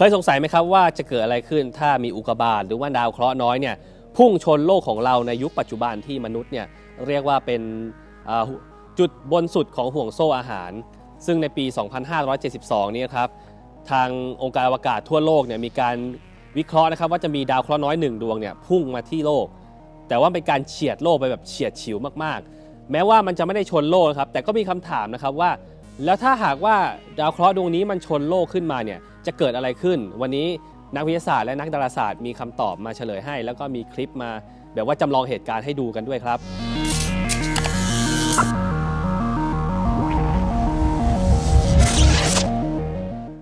เคยสงสัยไหมครับว่าจะเกิดอะไรขึ้นถ้ามีอุกกาบาตหรือว่าดาวเคราะห์น้อยเนี่ยพุ่งชนโลกของเราในยุคปัจจุบันที่มนุษย์เนี่ยเรียกว่าเป็นจุดบนสุดของห่วงโซ่อาหาร ซึ่งในปี 2572นี้ครับทางองค์การอวกาศทั่วโลกเนี่ยมีการวิเคราะห์นะครับว่าจะมีดาวเคราะห์น้อยหนึ่งดวงเนี่ยพุ่งมาที่โลก แต่ว่าเป็นการเฉียดโลกไปแบบเฉียดฉิวมากๆ แม้ว่ามันจะไม่ได้ชนโลกครับแต่ก็มีคำถามนะครับว่า แล้วถ้าหากว่าดาวเคราะห์ดวงนี้มันชนโลกขึ้นมาเนี่ย จะเกิดอะไรขึ้น วันนี้นักวิทยาศาสตร์และนักดาราศาสตร์มีคำตอบมาเฉลยให้ แล้วก็มีคลิปมาแบบว่าจำลองเหตุการณ์ให้ดูกันด้วยครับ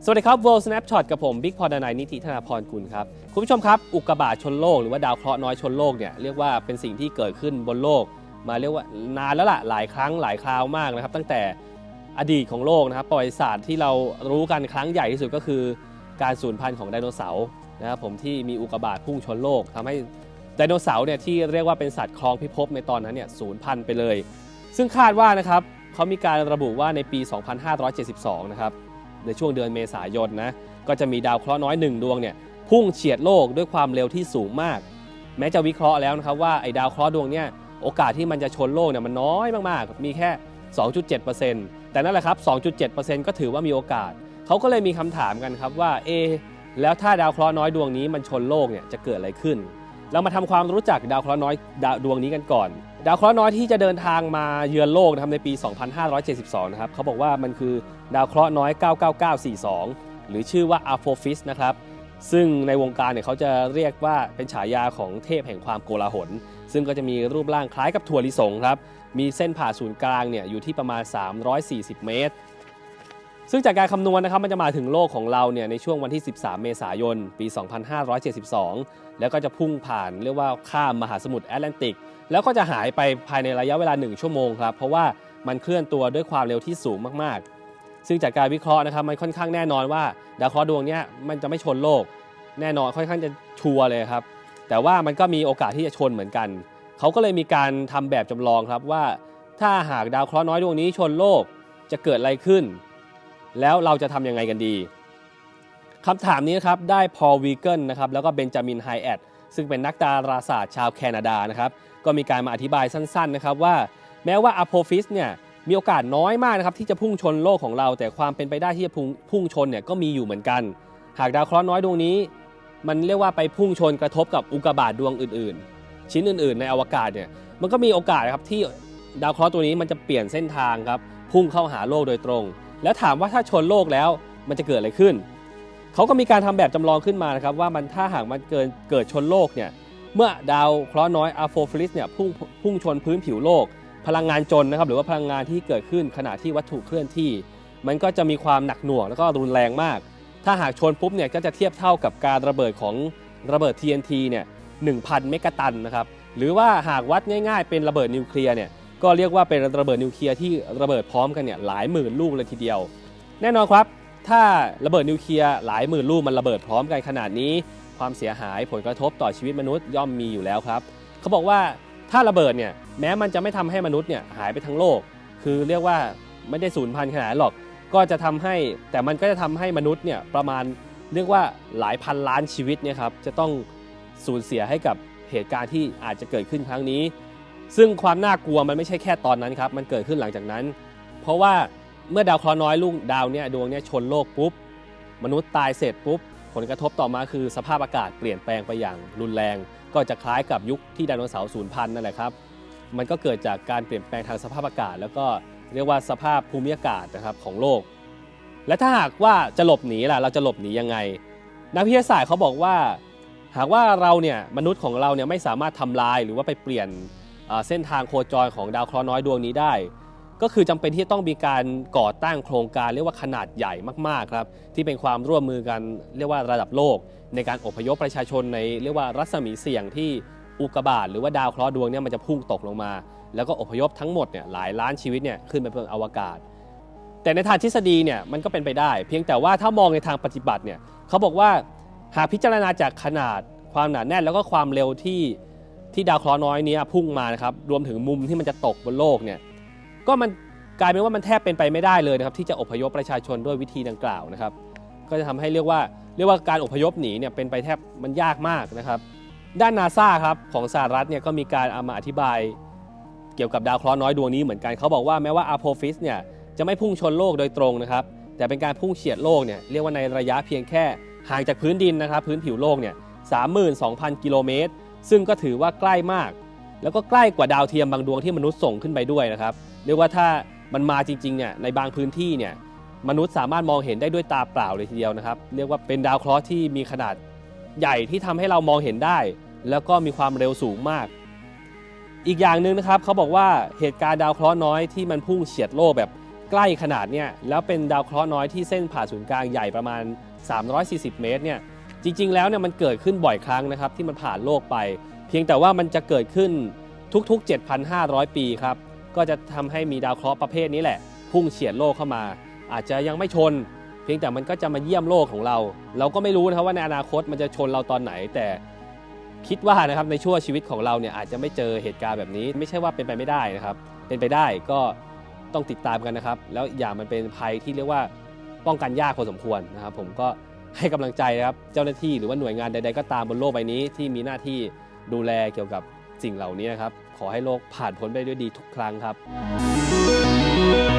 สวัสดีครับ World Snapshot กับผมบิ๊กพอดนายนิติธนาพรกุลครับ คุณผู้ชมครับ อุกกาบาตชนโลกหรือว่าดาวเคราะห์น้อยชนโลกเนี่ยเรียกว่าเป็นสิ่งที่เกิดขึ้นบนโลก มาเรียกว่านานแล้วล่ะหลายครั้งหลายคราวมากนะครับ ตั้งแต่ อดีตของโลกนะครับประวัติศาสตร์ที่เรารู้กันครั้งใหญ่ที่สุดก็คือการสูญพันธุ์ของไดโนเสาร์นะครับผมที่มีอุกกาบาตพุ่งชนโลกทำให้ไดโนเสาร์เนี่ยที่เรียกว่าเป็นสัตว์ครองพิภพในตอนนั้นเนี่ยสูญพันธุ์ไปเลย ซึ่งคาดว่านะครับเขามีการระบุว่าในปี 2572 นะครับในช่วงเดือนเมษายนนะก็จะมีดาวเคราะห์น้อยหนึ่งดวงเนี่ยพุ่งเฉียดโลกด้วยความเร็วที่สูงมาก แม้จะวิเคราะห์แล้วนะครับว่าไอ้ดาวเคราะห์ดวงเนี่ยโอกาสที่มันจะชนโลกเนี่ยมันน้อยมากๆ มีแค่ 2.7%แต่นั่นแหละครับ 2.7%ก็ถือว่ามีโอกาส เขาก็เลยมีคำถามกันครับว่าเอแล้วถ้าดาวเคราะห์น้อยดวงนี้มันชนโลกเนี่ยจะเกิดอะไรขึ้น เรามาทำความรู้จักดาวเคราะห์น้อยดาวดวงนี้กันก่อน ดาวเคราะห์น้อยที่จะเดินทางมาเยือนโลกนะครับในปี 2572 นะครับเขาบอกว่ามันคือดาวเคราะห์น้อย 99942 หรือชื่อว่า a p h o p h i s นะครับ ซึ่งในวงการเนี่ยเขาจะเรียกว่าเป็นฉายาของเทพแห่งความโกลาหล ซึ่งก็จะมีรูปร่างคล้ายกับถั่วลิสงครับ มีเส้นผ่าศูนย์กลางเนี่ยอยู่ที่ประมาณ 340 เมตร ซึ่งจากการคำนวณนะครับมันจะมาถึงโลกของเราเนี่ยในช่วงวันที่ 13 เมษายน ปี 2572 แล้วก็จะพุ่งผ่านเรียกว่าข้ามมหาสมุทรแอตแลนติก แล้วก็จะหายไปภายในระยะเวลา 1 ชั่วโมงครับ เพราะว่ามันเคลื่อนตัวด้วยความเร็วที่สูงมากๆ ซึ่งจากการวิเคราะห์นะครับมันค่อนข้างแน่นอนว่าดาวเคราะห์ดวงนี้มันจะไม่ชนโลก แน่นอนค่อนข้างจะชัวร์เลยครับ แต่ว่ามันก็มีโอกาสที่จะชนเหมือนกัน เขาก็เลยมีการทำแบบจำลองครับว่า ถ้าหากดาวเคราะห์น้อยดวงนี้ชนโลกจะเกิดอะไรขึ้น แล้วเราจะทำยังไงกันดีคำถามนี้ครับได้พอลวีเกนนะครับแล้วก็เบนจามินไฮแอดซึ่งเป็นนักดาราศาสตร์ชาวแคนาดานะครับก็มีการมาอธิบายสั้นๆนะครับว่า แม้ว่าอโพฟิสเนี่ย มีโอกาสน้อยมากนะครับที่จะพุ่งชนโลกของเรา แต่ความเป็นไปได้ที่จะพุ่งพุ่งชนเนี่ยก็มีอยู่เหมือนกัน หากดาวเคราะห์น้อยดวงนี้ มันเรียกว่าไปพุ่งชนกระทบกับอุกกาบาตดวงอื่นๆ ชิ้นอื่นๆ ในอวกาศเนี่ยมันก็มีโอกาสครับที่ดาวเคราะห์ตัวนี้มันจะเปลี่ยนเส้นทางครับพุ่งเข้าหาโลกโดยตรง แล้วถามว่าถ้าชนโลกแล้วมันจะเกิดอะไรขึ้นเขาก็มีการทำแบบจำลองขึ้นมานะครับว่ามันถ้าหากมันเกิดเกิดชนโลกเนี่ยเมื่อดาวเคราะห์น้อยอะโฟฟลิสเนี่ยพุ่งพุ่งชนพื้นผิวโลก พลังงานจนนะครับหรือว่าพลังงานที่เกิดขึ้นขณะที่วัตถุเคลื่อนที่ มันก็จะมีความหนักหน่วงแล้วก็รุนแรงมาก ถ้าหากชนปุ๊บเนี่ยก็จะเทียบเท่ากับการระเบิดของระเบิด TNT เนี่ย1,000 เมกะตันนะครับหรือว่าหากวัดง่ายๆ เป็นระเบิดนิวเคลียร์เนี่ยก็เรียกว่าเป็นระเบิดนิวเคลียร์ที่ระเบิดพร้อมกันเนี่ยหลายหมื่นลูกเลยทีเดียว แน่นอนครับ ถ้าระเบิดนิวเคลียร์หลายหมื่นลูกมันระเบิดพร้อมกันขนาดนี้ ความเสียหายผลกระทบต่อชีวิตมนุษย์ย่อมมีอยู่แล้วครับ เขาบอกว่า ถ้าระเบิดเนี่ยแม้มันจะไม่ทำให้มนุษย์เนี่ยหายไปทั้งโลก คือเรียกว่าไม่ได้สูญพันธุ์ขนาดหรอก ก็จะทำให้แต่มันก็จะทำให้มนุษย์เนี่ยประมาณเรียกว่าหลายพันล้านชีวิตเนี่ยครับจะต้องสูญเสียให้กับเหตุการณ์ที่อาจจะเกิดขึ้นครั้งนี้ ซึ่งความน่ากลัวมันไม่ใช่แค่ตอนนั้นครับมันเกิดขึ้นหลังจากนั้น เพราะว่าเมื่อดาวเคราะห์น้อยลูกดาวเนี่ยดวงเนี่ยชนโลกปุ๊บมนุษย์ตายเสร็จปุ๊บ ผลกระทบต่อมาคือสภาพอากาศเปลี่ยนแปลงไปอย่างรุนแรง ก็จะคล้ายกับยุคที่ไดโนเสาร์สูญพันธุ์นั่นแหละครับ มันก็เกิดจากการเปลี่ยนแปลงทางสภาพอากาศ แล้วก็เรียกว่าสภาพภูมิอากาศนะครับของโลก และถ้าหากว่าจะหลบหนีล่ะเราจะหลบหนียังไง นักวิทยาศาสตร์เขาบอกว่า หากว่าเราเนี่ยมนุษย์ของเราเนี่ยไม่สามารถทำลายหรือว่าไปเปลี่ยนเส้นทางโคจรของดาวเคราะห์น้อยดวงนี้ได้ ก็คือจำเป็นที่จะต้องมีการก่อตั้งโครงการเรียกว่าขนาดใหญ่มากๆครับที่เป็นความร่วมมือกันเรียกว่าระดับโลก ในการอพยพประชาชนในเรียกว่ารัศมีเสี่ยงที่อุกกาบาตหรือว่าดาวเคราะห์ดวงเนี้มันจะพุ่งตกลงมา แล้วก็อพยพทั้งหมดเนี่ยหลายล้านชีวิตเนี่ยขึ้นไปบนอวกาศ แต่ในทางทฤษฎีเนี่ยมันก็เป็นไปได้ เพียงแต่ว่าถ้ามองในทางปฏิบัติเนี่ยเขาบอกว่าหากพิจารณาจากขนาดความหนาแน่นแล้วก็ความเร็วที่ที่ดาวเคราะห์น้อยนี้พุ่งมานะครับรวมถึงมุมที่มันจะตกบนโลกเนี่ย ก็มันกลายเป็นว่ามันแทบเป็นไปไม่ได้เลยนะครับที่จะอพยพประชาชนด้วยวิธีดังกล่าวนะครับ ก็จะทำให้เรียกว่าเรียกว่าการอพยพหนีเนี่ยเป็นไปแทบมันยากมากนะครับ ด้านนาซาครับของสหรัฐเนี่ยก็มีการเอามาอธิบาย เกี่ยวกับดาวเคราะห์น้อยดวงนี้เหมือนกันเขาบอกว่าแม้ว่าอาโพฟิสเนี่ยจะไม่พุ่งชนโลกโดยตรงนะครับ แต่เป็นการพุ่งเฉียดโลกเนี่ยเรียกว่าในระยะเพียงแค่ห่างจากพื้นดินนะครับ พื้นผิวโลกเนี่ย32,000 กิโลเมตร ซึ่งก็ถือว่าใกล้มาก แล้วก็ใกล้กว่าดาวเทียมบางดวงที่มนุษย์ส่งขึ้นไปด้วยนะครับ เรียกว่าถ้ามันมาจริงๆเนี่ยในบางพื้นที่เนี่ยมนุษย์สามารถมองเห็นได้ด้วยตาเปล่าเลยทีเดียวนะครับ เรียกว่าเป็นดาวเคราะห์ที่มีขนาดใหญ่ที่ทำให้เรามองเห็นได้ แล้วก็มีความเร็วสูงมาก อีกอย่างหนึ่งนะครับเขาบอกว่าเหตุการณ์ดาวเคราะห์น้อยที่มันพุ่งเฉียดโลกแบบใกล้ขนาดเนี่ยแล้วเป็นดาวเคราะห์น้อยที่เส้นผ่าศูนย์กลางใหญ่ประมาณ 340 เมตรเนี่ยจริง ๆ แล้วเนี่ยมันเกิดขึ้นบ่อยครั้งนะครับที่มันผ่านโลกไป เพียงแต่ว่ามันจะเกิดขึ้นทุกๆ 7,500 ปีครับ ก็จะทำให้มีดาวเคราะห์ประเภทนี้แหละ พุ่งเฉียดโลกเข้ามา อาจจะยังไม่ชน เพียงแต่มันก็จะมาเยี่ยมโลกของเรา เราก็ไม่รู้นะครับว่าในอนาคตมันจะชนเราตอนไหน แต่คิดว่านะครับในช่วงชีวิตของเราเนี่ยอาจจะไม่เจอเหตุการณ์แบบนี้ ไม่ใช่ว่าเป็นไปไม่ได้นะครับ เป็นไปได้ก็ต้องติดตามกันนะครับ แล้วอย่างมันเป็นภัยที่เรียกว่าป้องกันยากพอสมควรนะครับ ผมก็ให้กำลังใจนะครับเจ้าหน้าที่หรือว่าหน่วยงานใด ๆ ก็ตามบนโลกใบนี้ที่มีหน้าที่ดูแลเกี่ยวกับสิ่งเหล่านี้นะครับ ขอให้โลกผ่านพ้นไปด้วยดีทุกครั้งครับ